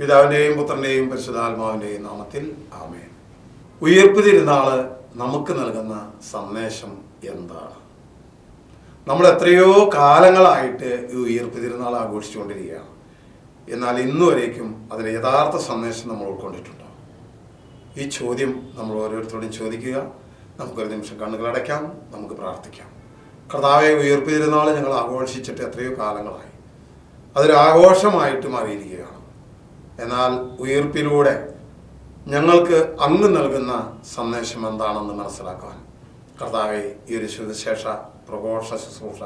പിതാവിന്റെയും പുത്രന്റെയും പരിശുദ്ധാത്മാവിന്റെയും നാമത്തിൽ ആമേൻ. ഉയർപ്പ് തിരുന്നാൾ നമുക്ക് നൽകുന്ന സന്ദേശം എന്താണ്? നമ്മൾ എത്രയോ കാലങ്ങളായിട്ട് ഈ ഉയർപ്പ് തിരുനാൾ ആഘോഷിച്ചുകൊണ്ടിരിക്കുകയാണ്. എന്നാൽ ഇന്നുവരേക്കും അതിന്റെ യഥാർത്ഥ സന്ദേശം നമ്മൾ ഉൾക്കൊണ്ടിട്ടുണ്ടോ. ഈ ചോദ്യം നമ്മൾ ഓരോരുത്തരോടും ചോദിക്കുക. നമുക്കൊരു നിമിഷം കണ്ണുകൾ അടയ്ക്കാം. നമുക്ക് പ്രാർത്ഥിക്കാം. കർത്താവെ ഉയർപ്പ് തിരുനാൾ ഞങ്ങൾ ആഘോഷിച്ചിട്ട് എത്രയോ കാലങ്ങളായി. അതൊരു ആഘോഷമായിട്ട് മാറിയിരിക്കുകയാണ്. എന്നാൽ ഉയർപ്പിലൂടെ ഞങ്ങൾക്ക് അങ്ങ് നൽകുന്ന സന്ദേശം എന്താണെന്ന് മനസ്സിലാക്കാൻ കർത്താവെ ഈ ഒരു ശുദ്ധശേഷ പ്രഘോഷ ശുശ്രൂഷ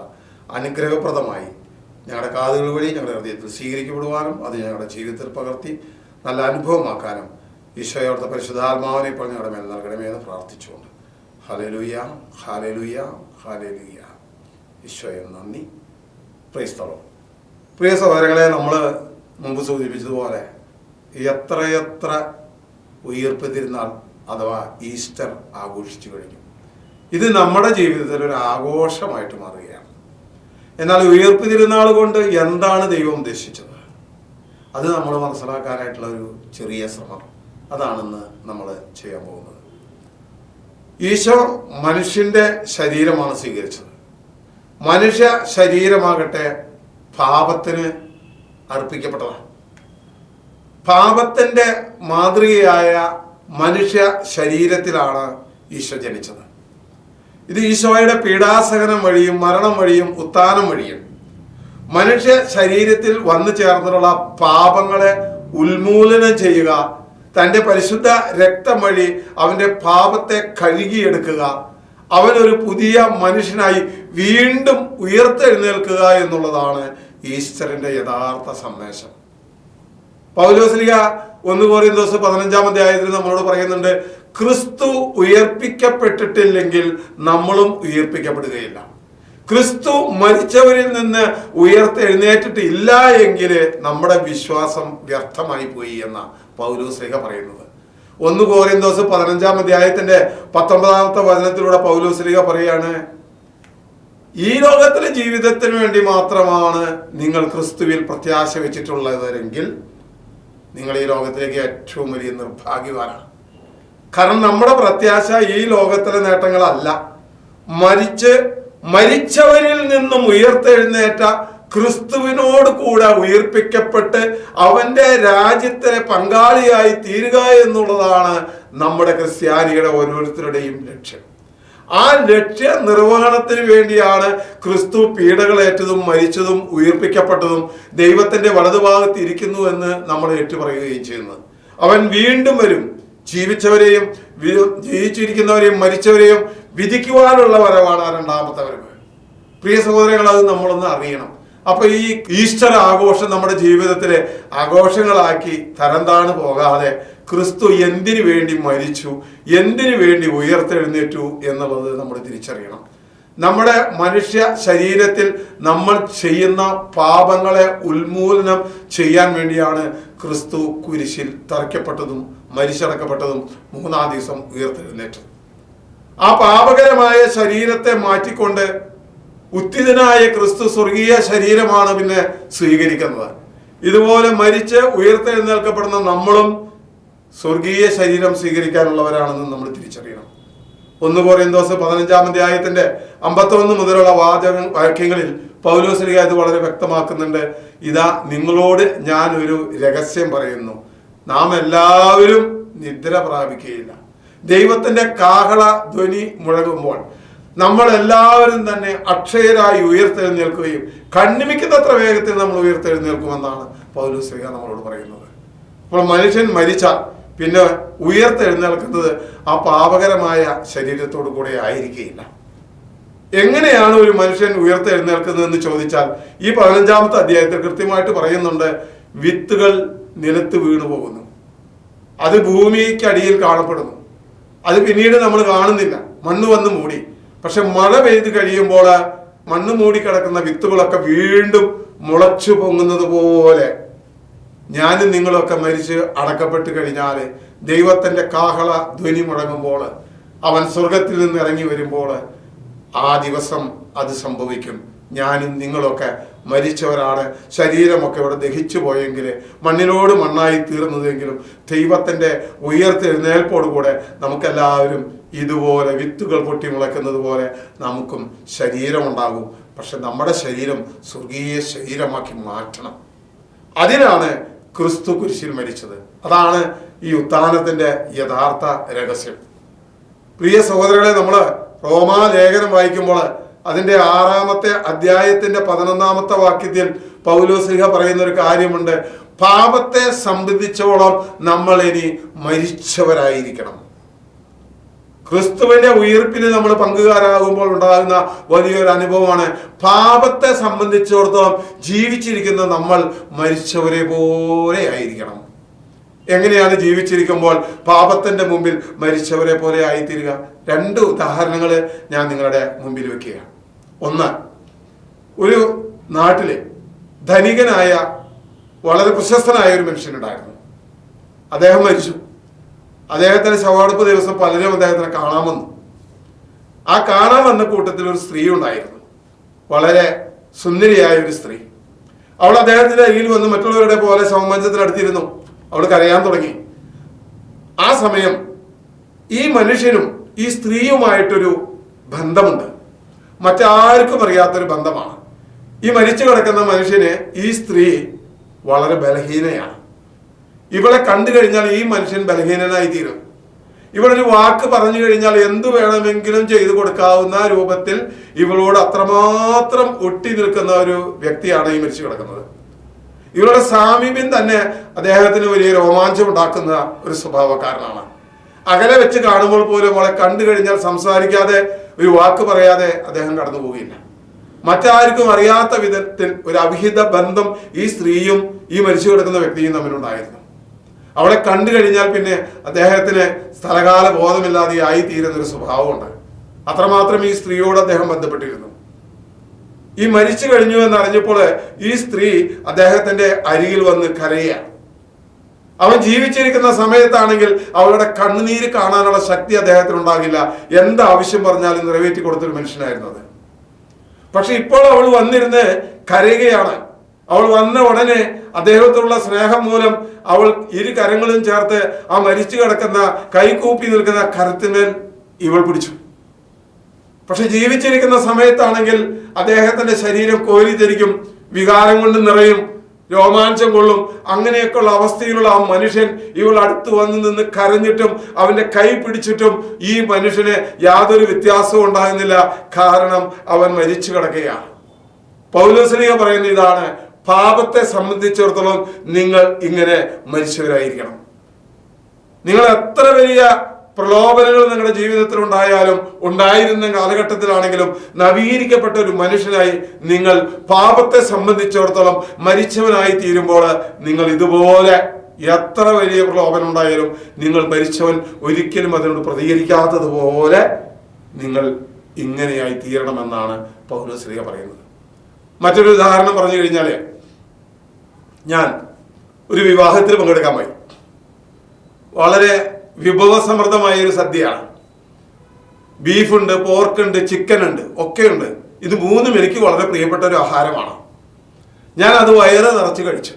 അനുഗ്രഹപ്രദമായി ഞങ്ങളുടെ കാതുകൾ വഴി ഞങ്ങളുടെ ഹൃദയത്തിൽ സ്വീകരിക്കപ്പെടുവാനും അത് ഞങ്ങളുടെ ജീവിതത്തിൽ പകർത്തി നല്ല അനുഭവമാക്കാനും ഈശോയോടത്തെ പരിശുദ്ധാത്മാവിനെ ഇപ്പോൾ ഞങ്ങളുടെ മേൽ നൽകണമേ എന്ന് പ്രാർത്ഥിച്ചുകൊണ്ട്. ഹലലുയ ഹാലേലുയ്യ ഹാലേലുയ്യ ഈശോയെ നന്ദി. പ്രിയസ്ഥലം പ്രിയ സഹോദരങ്ങളെ നമ്മൾ മുമ്പ് സൂചിപ്പിച്ചതുപോലെ എത്രയെത്ര ഉയർപ്പ് തിരുന്നാൾ അഥവാ ഈസ്റ്റർ ആഘോഷിച്ചു കഴിഞ്ഞു. ഇത് നമ്മുടെ ജീവിതത്തിൽ ഒരു ആഘോഷമായിട്ട് മാറുകയാണ്. എന്നാൽ ഉയർപ്പ് തിരുന്നാൾ കൊണ്ട് എന്താണ് ദൈവം ഉദ്ദേശിച്ചത്? അത് നമ്മൾ മനസ്സിലാക്കാനായിട്ടുള്ള ഒരു ചെറിയ ശ്രമം. അതാണെന്ന് നമ്മൾ ചെയ്യാൻ പോകുന്നത്. ഈശോ മനുഷ്യന്റെ ശരീരമാണ് സ്വീകരിച്ചത്. മനുഷ്യ ശരീരമാകട്ടെ പാപത്തിന് അർപ്പിക്കപ്പെട്ടതാണ്. പാപത്തിന്റെ മാതൃകയായ മനുഷ്യ ശരീരത്തിലാണ് ഈശോ ജനിച്ചത്. ഇത് ഈശോയുടെ പീഡാസഹനം വഴിയും മരണം വഴിയും ഉത്ഥാനം വഴിയും മനുഷ്യ ശരീരത്തിൽ വന്നു ചേർന്നിട്ടുള്ള പാപങ്ങളെ ഉന്മൂലനം ചെയ്യുക തന്റെ പരിശുദ്ധ രക്തം വഴി അവന്റെ പാപത്തെ കഴുകിയെടുക്കുക അവനൊരു പുതിയ മനുഷ്യനായി വീണ്ടും ഉയർത്തെഴുന്നേൽക്കുക എന്നുള്ളതാണ് ഈശ്വരന്റെ യഥാർത്ഥ സന്ദേശം. പൗലോസ്ലിക ഒന്ന് കോറിയ ദിവസം പതിനഞ്ചാം അധ്യായത്തിൽ നമ്മളോട് പറയുന്നുണ്ട് ക്രിസ്തു ഉയർപ്പിക്കപ്പെട്ടിട്ടില്ലെങ്കിൽ നമ്മളും ഉയർപ്പിക്കപ്പെടുകയില്ല. ക്രിസ്തു മരിച്ചവരിൽ നിന്ന് ഉയർത്തെഴുന്നേറ്റിട്ടില്ല എങ്കിൽ നമ്മുടെ വിശ്വാസം വ്യർത്ഥമായി പോയി എന്ന പൗലോസ്ലിക പറയുന്നത്. ഒന്ന് കോറിയന്തോസ് പതിനഞ്ചാം അധ്യായത്തിന്റെ പത്തൊമ്പതാമത്തെ വചനത്തിലൂടെ പൗലോസ്ലിക പറയാണ് ഈ ലോകത്തിലെ ജീവിതത്തിന് വേണ്ടി മാത്രമാണ് നിങ്ങൾ ക്രിസ്തുവിൽ പ്രത്യാശ വെച്ചിട്ടുള്ളതെങ്കിൽ നിങ്ങൾ ഈ ലോകത്തിലേക്ക് ഏറ്റവും വലിയ നിർഭാഗ്യവാനാണ്. കാരണം നമ്മുടെ പ്രത്യാശ ഈ ലോകത്തിലെ നേട്ടങ്ങളല്ല. മരിച്ച് മരിച്ചവരിൽ നിന്നും ഉയർത്തെഴുന്നേറ്റ ക്രിസ്തുവിനോട് കൂടെ ഉയർപ്പിക്കപ്പെട്ട് അവന്റെ രാജ്യത്തിലെ പങ്കാളിയായി തീരുക എന്നുള്ളതാണ് നമ്മുടെ ക്രിസ്ത്യാനികളുടെ ഓരോരുത്തരുടെയും ലക്ഷ്യം. ആ ലക്ഷ്യ നിർവഹണത്തിന് വേണ്ടിയാണ് ക്രിസ്തു പീഡകളേറ്റതും മരിച്ചതും ഉയർപ്പിക്കപ്പെട്ടതും ദൈവത്തിന്റെ വലതുഭാഗത്ത് ഇരിക്കുന്നു എന്ന് നമ്മൾ ഏറ്റുപറയുകയും ചെയ്യുന്നത്. അവൻ വീണ്ടും വരും. ജീവിച്ചവരെയും ജീവിച്ചിരിക്കുന്നവരെയും മരിച്ചവരെയും വിധിക്കുവാനുള്ള വരവാണ് ആ രണ്ടാമത്തെ വരവ്. പ്രിയ സഹോദരങ്ങൾ അത് നമ്മളൊന്ന് അറിയണം. അപ്പൊ ഈ ഈസ്റ്റർ ആഘോഷം നമ്മുടെ ജീവിതത്തിലെ ആഘോഷങ്ങളാക്കി തരംതാണു പോകാതെ ക്രിസ്തു എന്തിനു വേണ്ടി മരിച്ചു എന്തിനു വേണ്ടി ഉയർത്തെഴുന്നേറ്റു എന്നുള്ളത് നമ്മൾ തിരിച്ചറിയണം. നമ്മുടെ മനുഷ്യ ശരീരത്തിൽ നമ്മൾ ചെയ്യുന്ന പാപങ്ങളെ ഉന്മൂലനം ചെയ്യാൻ വേണ്ടിയാണ് ക്രിസ്തു കുരിശിൽ തറയ്ക്കപ്പെട്ടതും മരിച്ചടക്കപ്പെട്ടതും മൂന്നാം ദിവസം ഉയർത്തെഴുന്നേറ്റത്. ആ പാപകരമായ ശരീരത്തെ മാറ്റിക്കൊണ്ട് ഉത്തിതനായ ക്രിസ്തു സ്വർഗീയ ശരീരമാണ് പിന്നെ സ്വീകരിക്കുന്നത്. ഇതുപോലെ മരിച്ച് ഉയർത്തെഴുന്നേൽക്കപ്പെടുന്ന നമ്മളും സ്വർഗീയ ശരീരം സ്വീകരിക്കാനുള്ളവരാണെന്ന് നമ്മൾ തിരിച്ചറിയണം. ഒന്ന് കോറിയന്തോസ് പതിനഞ്ചാം അധ്യായത്തിന്റെ അമ്പത്തൊന്ന് മുതലുള്ള വാചക വാക്യങ്ങളിൽ പൗലോസ്ലിക ഇത് വളരെ വ്യക്തമാക്കുന്നുണ്ട്. ഇതാ നിങ്ങളോട് ഞാൻ ഒരു രഹസ്യം പറയുന്നു. നാം എല്ലാവരും നിദ്ര പ്രാപിക്കുകയില്ല. ദൈവത്തിന്റെ കാഹള ധ്വനി മുഴങ്ങുമ്പോൾ നമ്മൾ എല്ലാവരും തന്നെ അക്ഷയരായി ഉയർത്തെഴുന്നേൽക്കുകയും കണ്ണിമിക്കുന്നത്ര വേഗത്തിൽ നമ്മൾ ഉയർത്തെഴുന്നേൽക്കുമെന്നാണ് പൗലോസ്ലിക നമ്മളോട് പറയുന്നത്. അപ്പോൾ മനുഷ്യൻ മരിച്ചാൽ പിന്നെ ഉയർത്തെഴുന്നേൽക്കുന്നത് ആ പാപകരമായ ശരീരത്തോടു കൂടെ ആയിരിക്കുകയില്ല. എങ്ങനെയാണ് ഒരു മനുഷ്യൻ ഉയർത്തെഴുന്നേൽക്കുന്നത് എന്ന് ചോദിച്ചാൽ ഈ പതിനഞ്ചാമത്തെ അധ്യായത്തിൽ കൃത്യമായിട്ട് പറയുന്നുണ്ട് വിത്തുകൾ നിലത്ത് വീണു പോകുന്നു. അത് ഭൂമിക്കടിയിൽ കാണപ്പെടുന്നു. അത് പിന്നീട് നമ്മൾ കാണുന്നില്ല. മണ്ണ് വന്ന് മൂടി. പക്ഷെ മഴ പെയ്ത് കഴിയുമ്പോൾ മണ്ണ് മൂടി കിടക്കുന്ന വിത്തുകളൊക്കെ വീണ്ടും മുളച്ചു പൊങ്ങുന്നത് പോലെ ഞാനും നിങ്ങളൊക്കെ മരിച്ച് അടക്കപ്പെട്ട് കഴിഞ്ഞാൽ ദൈവത്തിന്റെ കാഹള ധ്വനി മുടങ്ങുമ്പോൾ അവൻ സ്വർഗത്തിൽ നിന്ന് ഇറങ്ങി വരുമ്പോൾ ആ ദിവസം അത് സംഭവിക്കും. ഞാനും നിങ്ങളൊക്കെ മരിച്ചവരാണ്. ശരീരമൊക്കെ ഇവിടെ ദഹിച്ചു പോയെങ്കിൽ മണ്ണിനോട് മണ്ണായി തീർന്നതെങ്കിലും ദൈവത്തിന്റെ ഉയർത്തെഴുന്നേൽപ്പോടുകൂടെ നമുക്കെല്ലാവരും ഇതുപോലെ വിത്തുകൾ പൊട്ടി മുളയ്ക്കുന്നത് പോലെ നമുക്കും ശരീരമുണ്ടാകും. പക്ഷെ നമ്മുടെ ശരീരം സ്വർഗീയ ശരീരമാക്കി മാറ്റണം. അതിനാണ് ക്രിസ്തു കുരിശിൽ മരിച്ചത്. അതാണ് ഈ ഉത്ഥാനത്തിന്റെ യഥാർത്ഥ രഹസ്യം. പ്രിയ സഹോദരങ്ങളെ നമ്മൾ റോമാലേഖനം വായിക്കുമ്പോൾ അതിന്റെ ആറാമത്തെ അധ്യായത്തിന്റെ പതിനൊന്നാമത്തെ വാക്യത്തിൽ പൗലോസ്ലിഹ പറയുന്ന ഒരു കാര്യമുണ്ട്. പാപത്തെ സംബന്ധിച്ചോളം നമ്മൾ ഇനി മരിച്ചവരായിരിക്കണം. ക്രിസ്തുവിന്റെ ഉയർപ്പിന് നമ്മൾ പങ്കുകാരാകുമ്പോൾ ഉണ്ടാകുന്ന വലിയൊരു അനുഭവമാണ്. പാപത്തെ സംബന്ധിച്ചിടത്തോളം ജീവിച്ചിരിക്കുന്ന നമ്മൾ മരിച്ചവരെ പോലെ ആയിരിക്കണം. എങ്ങനെയാണ് ജീവിച്ചിരിക്കുമ്പോൾ പാപത്തിന്റെ മുമ്പിൽ മരിച്ചവരെ പോലെ ആയിത്തീരുക? രണ്ട് ഉദാഹരണങ്ങൾ ഞാൻ നിങ്ങളുടെ മുമ്പിൽ വെക്കുക ഒന്ന് ഒരു നാട്ടിലെ ധനികനായ വളരെ പ്രശസ്തനായ ഒരു മനുഷ്യനുണ്ടായിരുന്നു. അദ്ദേഹം മരിച്ചു. അദ്ദേഹത്തിന്റെ ശവാടുപ്പ് ദിവസം പലരും അദ്ദേഹത്തിനെ കാണാൻ വന്നു. ആ കാണാൻ വന്ന കൂട്ടത്തിൽ ഒരു സ്ത്രീ ഉണ്ടായിരുന്നു. വളരെ സുന്ദരിയായ ഒരു സ്ത്രീ. അവൾ അദ്ദേഹത്തിന്റെ അരിയിൽ വന്ന് മറ്റുള്ളവരുടെ പോലെ ശവമഞ്ചത്തിനടുത്തിരുന്നു അവൾ കരയാൻ തുടങ്ങി. ആ സമയം ഈ മനുഷ്യനും ഈ സ്ത്രീയുമായിട്ടൊരു ബന്ധമുണ്ട്. മറ്റാർക്കും അറിയാത്തൊരു ബന്ധമാണ്. ഈ മരിച്ചു കിടക്കുന്ന മനുഷ്യന് ഈ സ്ത്രീ വളരെ ബലഹീനയാണ്. ഇവളെ കണ്ടു കഴിഞ്ഞാൽ ഈ മനുഷ്യൻ ബലഹീനനായി തീരും ഇവളൊരു വാക്ക് പറഞ്ഞു കഴിഞ്ഞാൽ എന്തു വേണമെങ്കിലും ചെയ്തു കൊടുക്കാവുന്ന രൂപത്തിൽ ഇവളോട് അത്രമാത്രം ഒട്ടി നിൽക്കുന്ന ഒരു വ്യക്തിയാണ് ഈ മരിച്ചു കിടക്കുന്നത്. ഇവളുടെ സാമീപ്യം തന്നെ അദ്ദേഹത്തിന് വലിയ രോമാഞ്ചം ഉണ്ടാക്കുന്ന ഒരു സ്വഭാവക്കാരനാണ്. അകലെ വെച്ച് കാണുമ്പോൾ പോലും അവളെ കണ്ടു കഴിഞ്ഞാൽ സംസാരിക്കാതെ ഒരു വാക്ക് പറയാതെ അദ്ദേഹം കടന്നു പോവുകയില്ല. മറ്റാർക്കും അറിയാത്ത വിധത്തിൽ ഒരു അവിഹിത ബന്ധം ഈ സ്ത്രീയും ഈ മരിച്ചു കിടക്കുന്ന വ്യക്തിയും തമ്മിലുണ്ടായിരുന്നു. അവളെ കണ്ടു കഴിഞ്ഞാൽ പിന്നെ അദ്ദേഹത്തിന് സ്ഥലകാല ബോധമില്ലാതെ ആയി തീരുന്ന ഒരു സ്വഭാവമുണ്ട്. അത്രമാത്രം ഈ സ്ത്രീയോട് അദ്ദേഹം ബന്ധപ്പെട്ടിരുന്നു. ഈ മരിച്ചു കഴിഞ്ഞു എന്ന് അറിഞ്ഞപ്പോൾ ഈ സ്ത്രീ അദ്ദേഹത്തിന്റെ അരികിൽ വന്ന് കരയുക. അവൻ ജീവിച്ചിരിക്കുന്ന സമയത്താണെങ്കിൽ അവളുടെ കണ്ണുനീര് കാണാനുള്ള ശക്തി അദ്ദേഹത്തിന് ഉണ്ടാകില്ല എന്ത് ആവശ്യം പറഞ്ഞാലും നിറവേറ്റി കൊടുത്തൊരു മനുഷ്യനായിരുന്നു അത്. പക്ഷെ ഇപ്പോൾ അവൾ വന്നിരുന്ന് കരയുകയാണ്. അവൾ വന്ന ഉടനെ അദ്ദേഹത്തോടുള്ള സ്നേഹം മൂലം അവൾ ഇരു കരങ്ങളും ചേർത്ത് ആ മരിച്ചു കിടക്കുന്ന കൈകൂപ്പി നിൽക്കുന്ന കരത്തിന്മേൽ ഇവൾ പിടിച്ചു. പക്ഷെ ജീവിച്ചിരിക്കുന്ന സമയത്താണെങ്കിൽ അദ്ദേഹത്തിന്റെ ശരീരം കോരിധരിക്കും വികാരം കൊണ്ട് നിറയും രോമാഞ്ചം കൊള്ളും. അങ്ങനെയൊക്കെയുള്ള അവസ്ഥയിലുള്ള ആ മനുഷ്യൻ ഇവൾ അടുത്ത് വന്ന് നിന്ന് കരഞ്ഞിട്ടും അവന്റെ കൈ പിടിച്ചിട്ടും ഈ മനുഷ്യന് യാതൊരു വ്യത്യാസവും ഉണ്ടാകുന്നില്ല. കാരണം അവൻ മരിച്ചു കിടക്കുകയാണ്. പൗലോസ്ലിക പറയുന്ന ഇതാണ്. പാപത്തെ സംബന്ധിച്ചിടത്തോളം നിങ്ങൾ ഇങ്ങനെ മരിച്ചവരായിരിക്കണം. നിങ്ങൾ എത്ര വലിയ പ്രലോഭനങ്ങൾ നിങ്ങളുടെ ജീവിതത്തിൽ ഉണ്ടായാലും ഉണ്ടായിരുന്ന കാലഘട്ടത്തിലാണെങ്കിലും നവീകരിക്കപ്പെട്ട ഒരു മനുഷ്യനായി നിങ്ങൾ പാപത്തെ സംബന്ധിച്ചിടത്തോളം മരിച്ചവനായി തീരുമ്പോൾ നിങ്ങൾ ഇതുപോലെ എത്ര വലിയ പ്രലോഭനം ഉണ്ടായാലും നിങ്ങൾ മരിച്ചവൻ ഒരിക്കലും അതിനോട് പ്രതികരിക്കാത്തതുപോലെ നിങ്ങൾ ഇങ്ങനെയായി തീരണമെന്നാണ് പൗരശ്രീക പറയുന്നത്. മറ്റൊരു ഉദാഹരണം പറഞ്ഞു കഴിഞ്ഞാൽ ഞാൻ ഒരു വിവാഹത്തിൽ പങ്കെടുക്കാൻ പോയി. വളരെ വിഭവസമൃദ്ധമായ ഒരു സദ്യയാണ്. ബീഫുണ്ട് പോർക്കുണ്ട് ചിക്കൻ ഉണ്ട് ഒക്കെയുണ്ട് ഇത് മൂന്നും എനിക്ക് വളരെ പ്രിയപ്പെട്ട ഒരു ആഹാരമാണ്. ഞാൻ അത് വയറ് നിറച്ച് കഴിച്ചു.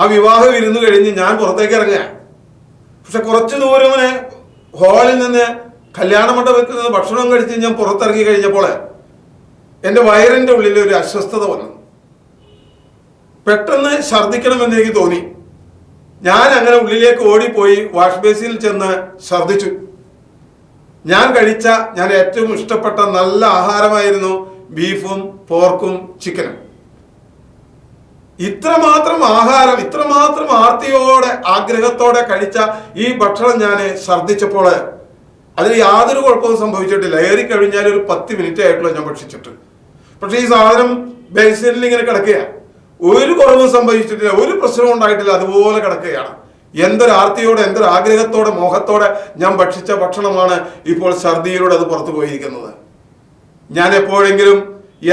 ആ വിവാഹം ഇരുന്ന് കഴിഞ്ഞ് ഞാൻ പുറത്തേക്ക് ഇറങ്ങുക പക്ഷെ കുറച്ച് ദൂരം ഇങ്ങനെ ഹാളിൽ നിന്ന് കല്യാണ മണ്ഡപത്തിൽ നിന്ന് ഭക്ഷണം കഴിച്ച് ഞാൻ പുറത്തിറങ്ങി കഴിഞ്ഞപ്പോൾ എന്റെ വയറിന്റെ ഉള്ളിൽ ഒരു അസ്വസ്ഥത വന്നു. പെട്ടെന്ന് ഛർദ്ദിക്കണമെന്ന് എനിക്ക് തോന്നി. ഞാൻ അങ്ങനെ ഉള്ളിലേക്ക് ഓടിപ്പോയി വാഷ് ബേസിനിൽ ചെന്ന് ഛർദ്ദിച്ചു. ഞാൻ കഴിച്ച ഞാൻ ഏറ്റവും ഇഷ്ടപ്പെട്ട നല്ല ആഹാരമായിരുന്നു ബീഫും പോർക്കും ചിക്കനും. ഇത്രമാത്രം ആഹാരം ഇത്രമാത്രം ആർത്തിയോടെ ആഗ്രഹത്തോടെ കഴിച്ച ഈ ഭക്ഷണം ഞാൻ ഛർദ്ദിച്ചപ്പോൾ അതിൽ യാതൊരു കുഴപ്പവും സംഭവിച്ചിട്ടില്ല. ഏറി കഴിഞ്ഞാൽ ഒരു പത്ത് മിനിറ്റ് ആയിട്ടുള്ള ഞാൻ ഭക്ഷിച്ചിട്ട്. പക്ഷേ ഈ സാധനം ബേസിനിൽ ഇങ്ങനെ കിടക്കുക ഒരു കുറവും സംഭവിച്ചിട്ടില്ല ഒരു പ്രശ്നവും ഉണ്ടായിട്ടില്ല അതുപോലെ കിടക്കുകയാണ്. എന്തൊരു ആർത്തിയോടെ എന്തൊരു ആഗ്രഹത്തോടെ മോഹത്തോടെ ഞാൻ ഭക്ഷിച്ച ഭക്ഷണമാണ് ഇപ്പോൾ ഛർദിയിലൂടെ അത് പുറത്തു പോയിരിക്കുന്നത്. ഞാൻ എപ്പോഴെങ്കിലും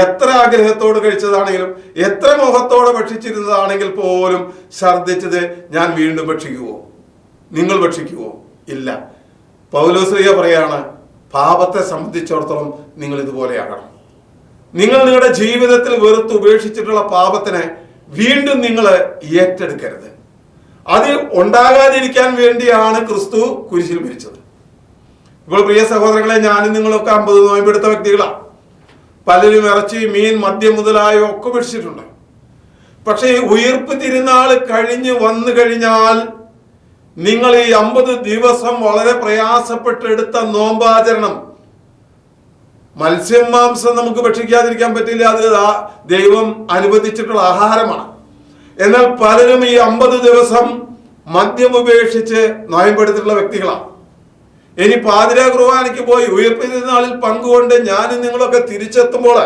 എത്ര ആഗ്രഹത്തോട് കഴിച്ചതാണെങ്കിലും എത്ര മോഹത്തോടെ ഭക്ഷിച്ചിരുന്നതാണെങ്കിൽ പോലും ഛർദിച്ചത് ഞാൻ വീണ്ടും ഭക്ഷിക്കുവോ? നിങ്ങൾ ഭക്ഷിക്കുവോ? ഇല്ല. പൗലോശ്രീയ പറയാണ് പാപത്തെ സംബന്ധിച്ചിടത്തോളം നിങ്ങൾ ഇതുപോലെയാകണം നിങ്ങൾ നിങ്ങളുടെ ജീവിതത്തിൽ വെറുത്ത് ഉപേക്ഷിച്ചിട്ടുള്ള പാപത്തിനെ വീണ്ടും നിങ്ങൾ ഏറ്റെടുക്കരുത്. അത് ഉണ്ടാകാതിരിക്കാൻ വേണ്ടിയാണ് ക്രിസ്തു കുരിശിൽ മരിച്ചത്. ഇപ്പോൾ പ്രിയ സഹോദരങ്ങളെ ഞാനും നിങ്ങളൊക്കെ അമ്പത് നോയമ്പെടുത്ത വ്യക്തികളാണ് പലരും ഇറച്ചി മീൻ മദ്യം മുതലായ ഒക്കെ പിടിച്ചിട്ടുണ്ട്. പക്ഷേ ഉയർപ്പ് തിരുനാൾ കഴിഞ്ഞ് വന്നു കഴിഞ്ഞാൽ നിങ്ങൾ ഈ അമ്പത് ദിവസം വളരെ പ്രയാസപ്പെട്ടെടുത്ത നോമ്പാചരണം മത്സ്യം മാംസം നമുക്ക് ഭക്ഷിക്കാതിരിക്കാൻ പറ്റില്ല. അത് ദൈവം അനുവദിച്ചിട്ടുള്ള ആഹാരമാണ്. എന്നാൽ പലരും ഈ അമ്പത് ദിവസം മദ്യം ഉപേക്ഷിച്ച് നോയമ്പെടുത്തിട്ടുള്ള വ്യക്തികളാണ്. ഇനി പാതിര കുർബാനയ്ക്ക് പോയി ഉയർപ്പ് നാളിൽ പങ്കുകൊണ്ട് ഞാനും നിങ്ങളൊക്കെ തിരിച്ചെത്തുമ്പോൾ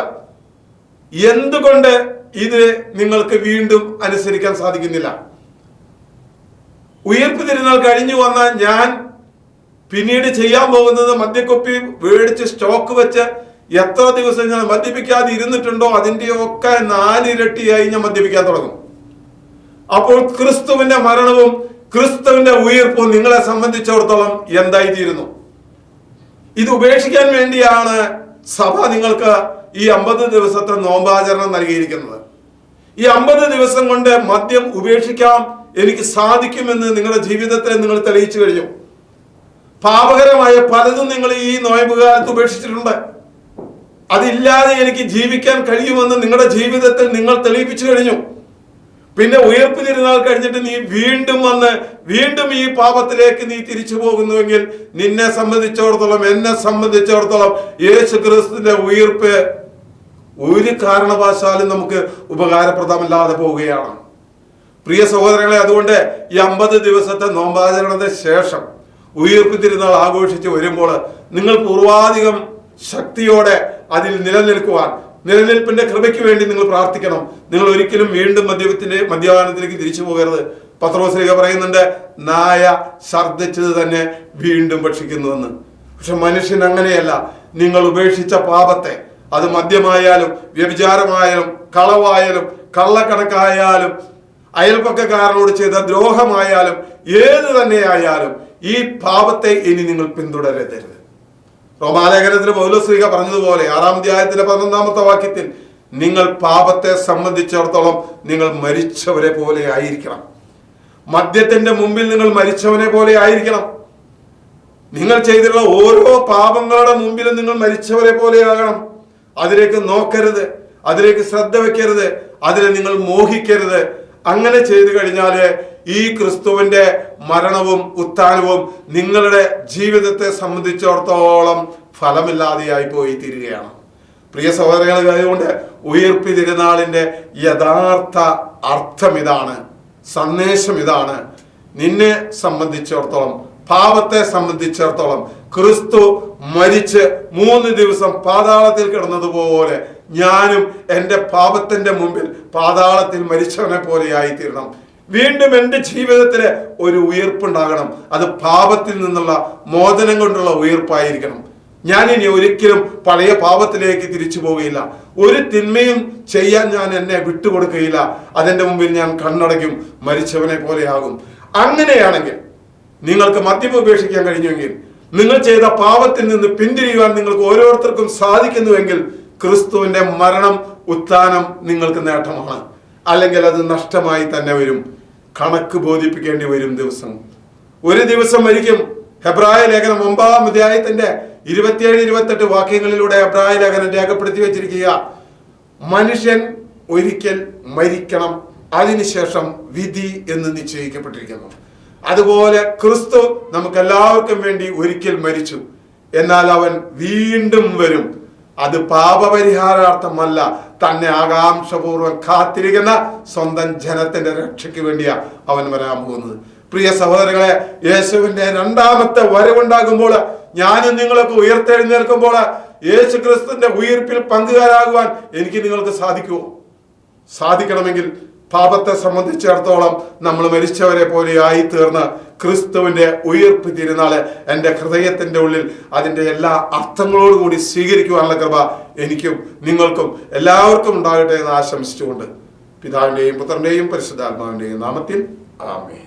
എന്തുകൊണ്ട് ഇത് നിങ്ങൾക്ക് വീണ്ടും അനുസരിക്കാൻ സാധിക്കുന്നില്ല? ഉയർപ്പ് തിരുനാൾ കഴിഞ്ഞു വന്ന ഞാൻ പിന്നീട് ചെയ്യാൻ പോകുന്നത് മദ്യക്കുപ്പി മേടിച്ച് സ്റ്റോക്ക് വെച്ച് എത്ര ദിവസം ഞാൻ മദ്യപിക്കാതെ ഇരുന്നിട്ടുണ്ടോ അതിന്റെയൊക്കെ നാലിരട്ടിയായി ഞാൻ മദ്യപിക്കാൻ തുടങ്ങും. അപ്പോൾ ക്രിസ്തുവിന്റെ മരണവും ക്രിസ്തുവിന്റെ ഉയർപ്പും നിങ്ങളെ സംബന്ധിച്ചിടത്തോളം എന്തായി തീരുന്നു ഇത് ഉപേക്ഷിക്കാൻ വേണ്ടിയാണ് സഭ നിങ്ങൾക്ക് ഈ അമ്പത് ദിവസത്തെ നോമ്പാചരണം നൽകിയിരിക്കുന്നത്. ഈ അമ്പത് ദിവസം കൊണ്ട് മദ്യം ഉപേക്ഷിക്കാം എനിക്ക് സാധിക്കുമെന്ന് നിങ്ങളുടെ ജീവിതത്തെ നിങ്ങൾ തെളിയിച്ചു കഴിഞ്ഞു. പാപകരമായ പലതും നിങ്ങൾ ഈ നോയമ്പ് കാലത്ത് ഉപേക്ഷിച്ചിട്ടുണ്ട്. അതില്ലാതെ എനിക്ക് ജീവിക്കാൻ കഴിയുമെന്ന് നിങ്ങളുടെ ജീവിതത്തിൽ നിങ്ങൾ തെളിയിപ്പിച്ചു കഴിഞ്ഞു. പിന്നെ ഉയർപ്പ് തിരുനാൾ കഴിഞ്ഞിട്ട് നീ വീണ്ടും വന്ന് വീണ്ടും ഈ പാപത്തിലേക്ക് നീ തിരിച്ചു പോകുന്നുവെങ്കിൽ നിന്നെ സംബന്ധിച്ചിടത്തോളം എന്നെ സംബന്ധിച്ചിടത്തോളം യേശു ക്രിസ്തുവിന്റെ ഉയർപ്പ് ഒരു കാരണവശാലും നമുക്ക് ഉപകാരപ്രദമല്ലാതെ പോവുകയാണ്. പ്രിയ സഹോദരങ്ങളെ അതുകൊണ്ട് ഈ അമ്പത് ദിവസത്തെ നോമ്പാചരണത്തിന് ശേഷം ഉയർപ്പ് തിരുനാൾ ആഘോഷിച്ച് വരുമ്പോൾ നിങ്ങൾ പൂർവാധികം ശക്തിയോടെ അതിൽ നിലനിൽക്കുവാൻ നിലനിൽപ്പിന്റെ കൃപയ്ക്ക് വേണ്ടി നിങ്ങൾ പ്രാർത്ഥിക്കണം. നിങ്ങൾ ഒരിക്കലും വീണ്ടും മദ്യപത്തിന്റെ മദ്യപാനത്തിലേക്ക് തിരിച്ചു പോകരുത്. പത്രോസ്ലിക പറയുന്നുണ്ട് നായ ഛർദ്ദിച്ചത് തന്നെ വീണ്ടും ഭക്ഷിക്കുന്നുവെന്ന്. പക്ഷെ മനുഷ്യൻ അങ്ങനെയല്ല. നിങ്ങൾ ഉപേക്ഷിച്ച പാപത്തെ അത് മദ്യമായാലും വ്യഭിചാരമായാലും കളവായാലും കള്ളക്കണക്കായാലും അയൽപ്പക്കക്കാരനോട് ചെയ്ത ദ്രോഹമായാലും ഏത് തന്നെയായാലും ഈ പാപത്തെ ഇനി നിങ്ങൾ പിന്തുടരരുത്. റോമാലേഖനത്തിൽ പൗലോസ്ലിക പറഞ്ഞതുപോലെ ആറാം അധ്യായത്തിന്റെ പതിനൊന്നാമത്തെ വാക്യത്തിൽ നിങ്ങൾ പാപത്തെ സംബന്ധിച്ചിടത്തോളം നിങ്ങൾ മരിച്ചവരെ പോലെ ആയിരിക്കണം. മദ്യത്തിന്റെ മുമ്പിൽ നിങ്ങൾ മരിച്ചവനെ പോലെ ആയിരിക്കണം. നിങ്ങൾ ചെയ്തിട്ടുള്ള ഓരോ പാപങ്ങളുടെ മുമ്പിലും നിങ്ങൾ മരിച്ചവരെ പോലെ ആകണം. അതിലേക്ക് നോക്കരുത് അതിലേക്ക് ശ്രദ്ധ വെക്കരുത് അതിനെ നിങ്ങൾ മോഹിക്കരുത്. അങ്ങനെ ചെയ്തു കഴിഞ്ഞാൽ ഈ ക്രിസ്തുവിന്റെ മരണവും ഉത്ഥാനവും നിങ്ങളുടെ ജീവിതത്തെ സംബന്ധിച്ചിടത്തോളം ഫലമില്ലാതെയായി പോയി തീരുകയാണ്. പ്രിയ സഹോദരങ്ങളെ അതുകൊണ്ട് ഉയർപ്പി തിരുനാളിന്റെ യഥാർത്ഥ അർത്ഥം ഇതാണ് സന്ദേശം ഇതാണ്. നിന്നെ സംബന്ധിച്ചിടത്തോളം പാപത്തെ സംബന്ധിച്ചിടത്തോളം ക്രിസ്തു മരിച്ച് മൂന്ന് ദിവസം പാതാളത്തിൽ കിടന്നതുപോലെ ഞാനും എന്റെ പാപത്തിന്റെ മുമ്പിൽ പാതാളത്തിൽ മരിച്ചവനെ പോലെയായി തീരണം. വീണ്ടും എന്റെ ജീവിതത്തിൽ ഒരു ഉയർപ്പുണ്ടാകണം. അത് പാപത്തിൽ നിന്നുള്ള മോചനം കൊണ്ടുള്ള ഉയർപ്പായിരിക്കണം. ഞാൻ ഇനി ഒരിക്കലും പഴയ പാപത്തിലേക്ക് തിരിച്ചു പോവുകയില്ല ഒരു തിന്മയും ചെയ്യാൻ ഞാൻ എന്നെ വിട്ടുകൊടുക്കുകയില്ല അതിന്റെ മുമ്പിൽ ഞാൻ കണ്ണടയ്ക്കും മരിച്ചവനെ പോലെയാകും. അങ്ങനെയാണെങ്കിൽ നിങ്ങൾക്ക് മദ്യം ഉപേക്ഷിക്കാൻ കഴിഞ്ഞുവെങ്കിൽ നിങ്ങൾ ചെയ്ത പാപത്തിൽ നിന്ന് പിന്തിരിയുവാൻ നിങ്ങൾക്ക് ഓരോരുത്തർക്കും സാധിക്കുന്നുവെങ്കിൽ ക്രിസ്തുവിന്റെ മരണം ഉത്ഥാനം നിങ്ങൾക്ക് നേട്ടമാണ്. അല്ലെങ്കിൽ അത് നഷ്ടമായി തന്നെ വരും. കണക്ക് ബോധിപ്പിക്കേണ്ടി വരും ദിവസം. ഒരു ദിവസം മരിക്കും. ഹെബ്രായ ലേഖനം ഒമ്പതാം അധ്യായത്തിന്റെ ഇരുപത്തിയേഴ് ഇരുപത്തെട്ട് വാക്യങ്ങളിലൂടെ ഹെബ്രായ ലേഖനം രേഖപ്പെടുത്തി വെച്ചിരിക്കുക. മനുഷ്യൻ ഒരിക്കൽ മരിക്കണം. അതിനുശേഷം വിധി എന്ന് നിശ്ചയിക്കപ്പെട്ടിരിക്കുന്നു. അതുപോലെ ക്രിസ്തു നമുക്ക് എല്ലാവർക്കും വേണ്ടി ഒരിക്കൽ മരിച്ചു. എന്നാൽ അവൻ വീണ്ടും വരും. അത് പാപപരിഹാരാർത്ഥമല്ല. തന്നെ ആകാംക്ഷപൂർവം കാത്തിരിക്കുന്ന സ്വന്തം ജനത്തിന്റെ രക്ഷയ്ക്ക് വേണ്ടിയാ അവൻ വരാൻ പോകുന്നത്. പ്രിയ സഹോദരങ്ങളെ യേശുവിന്റെ രണ്ടാമത്തെ വരവുണ്ടാകുമ്പോൾ ഞാനും നിങ്ങളൊക്കെ ഉയർത്തെഴുന്നേൽക്കുമ്പോൾ യേശു ക്രിസ്തുവിന്റെ ഉയർപ്പിൽ പങ്കുകാരാകുവാൻ എനിക്ക് നിങ്ങൾക്ക് സാധിക്കുമോ സാധിക്കണമെങ്കിൽ പാപത്തെ സംബന്ധിച്ചിടത്തോളം നമ്മൾ മരിച്ചവരെ പോലെ ആയി തീർന്ന് ക്രിസ്തുവിന്റെ ഉയർപ്പ് തിരുനാൾ എന്റെ ഹൃദയത്തിന്റെ ഉള്ളിൽ അതിന്റെ എല്ലാ അർത്ഥങ്ങളോടുകൂടി സ്വീകരിക്കുവാനുള്ള കൃപ എനിക്കും നിങ്ങൾക്കും എല്ലാവർക്കും ഉണ്ടാകട്ടെ എന്ന് ആശംസിച്ചുകൊണ്ട് പിതാവിന്റെയും പുത്രന്റെയും പരിശുദ്ധാത്മാവിന്റെയും നാമത്തിൽ ആമേൻ.